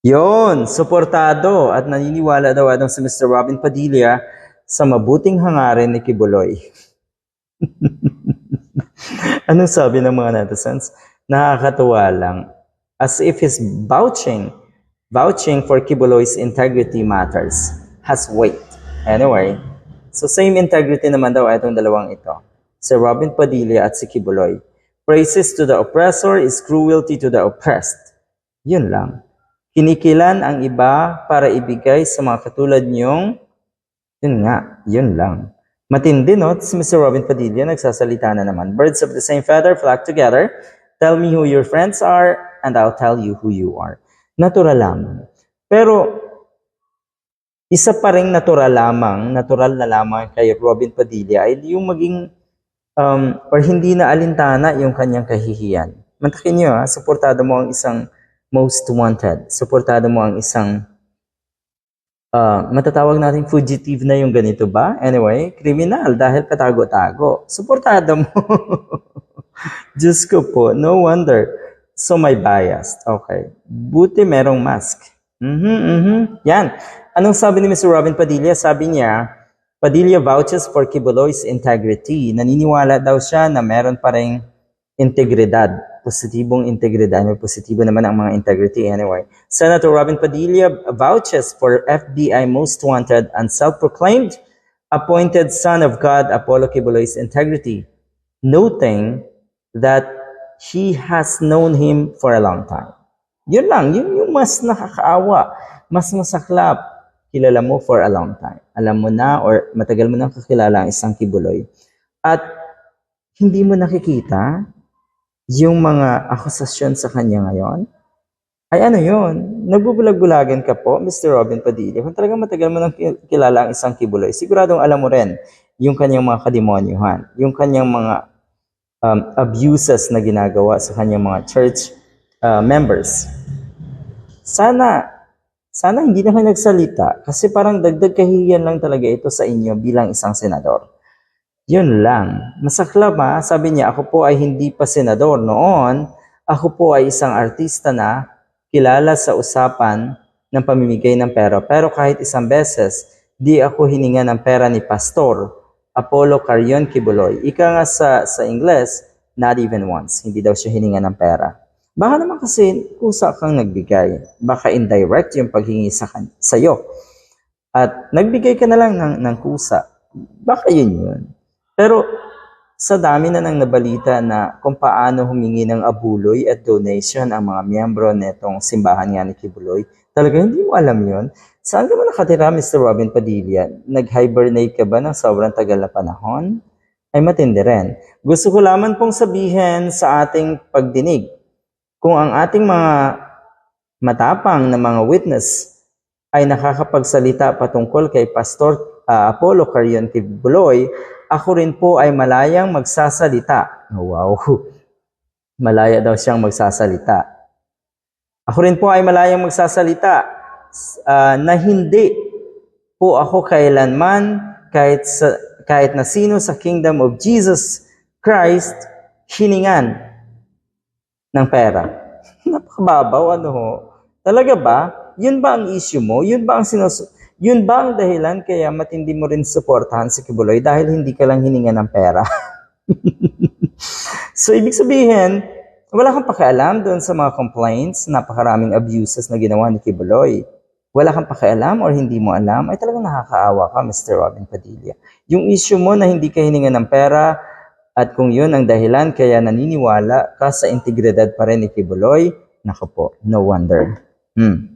Yon, suportado at naniniwala daw atong si Mr. Robin Padilla sa mabuting hangarin ni Kibuloy. Anong sabi ng mga netizens? Nakakatuwa lang. As if he's vouching, vouching for Kibuloy's integrity matters, has weight. Anyway, so same integrity naman daw itong dalawang ito. Si Robin Padilla at si Kibuloy. Praises to the oppressor is cruelty to the oppressed. Yun lang. Kinikilan ang iba para ibigay sa mga katulad niyong, yun nga, yun lang. Matindi, no? Si Mr. Robin Padilla, nagsasalita na naman. Birds of the same feather flock together. Tell me who your friends are, and I'll tell you who you are. Natural lamang. Pero, isa pa rin natural lamang, natural na lamang kay Robin Padilla ay yung maging, um, or hindi na alintana yung kanyang kahihiyan. Mantakin niyo, ha? Suportado mo ang isang most wanted. Suportado mo ang isang ah, matatawag nating fugitive na yung ganito ba? Anyway, kriminal dahil katago-tago. Suportado mo. Diyos ko po, no wonder. So may bias. Okay. Buti merong mask. Mhm, mhm. Yan. Anong sabi ni Mr. Robin Padilla? Sabi niya, Padilla vouches for Kibuloy's integrity. Naniniwala daw siya na meron pa rin integridad. Positibong integridad. May positibo naman ang mga integrity anyway. Senator Robin Padilla vouches for FBI most wanted and self-proclaimed appointed son of God Apollo Kibuloy's integrity, noting that he has known him for a long time. Yun lang, yun yung mas nakakaawa, mas masaklap. Kilala mo for a long time. Alam mo na or matagal mo nang kakilala ang isang kibuloy. At hindi mo nakikita yung mga akusasyon sa kanya ngayon, ay ano yun? Nagbubulag-bulagan ka po, Mr. Robin Padilla. Kung talagang matagal mo nang ki- kilala ang isang kibuloy, siguradong alam mo rin yung kanyang mga kademonyuhan, yung kanyang mga um, abuses na ginagawa sa kanyang mga church uh, members. Sana, sana hindi na kayo nagsalita kasi parang dagdag kahihiyan lang talaga ito sa inyo bilang isang senador. Yun lang. Masaklap ha, sabi niya, ako po ay hindi pa senador noon. Ako po ay isang artista na kilala sa usapan ng pamimigay ng pera. Pero kahit isang beses, di ako hininga ng pera ni Pastor Apollo Carion Kibuloy. Ika nga sa, sa Ingles, not even once. Hindi daw siya hininga ng pera. Baka naman kasi kusa kang nagbigay. Baka indirect yung paghingi sa sa'yo. At nagbigay ka na lang ng, ng kusa. Baka yun yun. Pero sa dami na nang nabalita na kung paano humingi ng abuloy at donation ang mga miyembro netong simbahan nga ni Kibuloy, talaga hindi mo alam yon. Saan ka ba nakatira, Mr. Robin Padilla? Nag-hibernate ka ba ng sobrang tagal na panahon? Ay matindi rin. Gusto ko lamang pong sabihin sa ating pagdinig, kung ang ating mga matapang na mga witness ay nakakapagsalita patungkol kay Pastor ah, Apollo Carion Kibuloy, ako rin po ay malayang magsasalita. Oh, Wow. Malaya daw siyang magsasalita. Ako rin po ay malayang magsasalita ah, na hindi po ako kailanman kahit sa kahit na sino sa kingdom of Jesus Christ hiningan ng pera. Napakababaw, ano ho? Talaga ba? Yun ba ang issue mo? Yun ba ang sinus... Yun ba ang dahilan kaya matindi mo rin suportahan si Kibuloy dahil hindi ka lang hininga ng pera? so, ibig sabihin, wala kang pakialam doon sa mga complaints, napakaraming abuses na ginawa ni Kibuloy. Wala kang pakialam or hindi mo alam, ay talagang nakakaawa ka, Mr. Robin Padilla. Yung issue mo na hindi ka hininga ng pera, at kung yun ang dahilan kaya naniniwala ka sa integridad pa rin ni Kibuloy, nako po, no wonder. Hmm.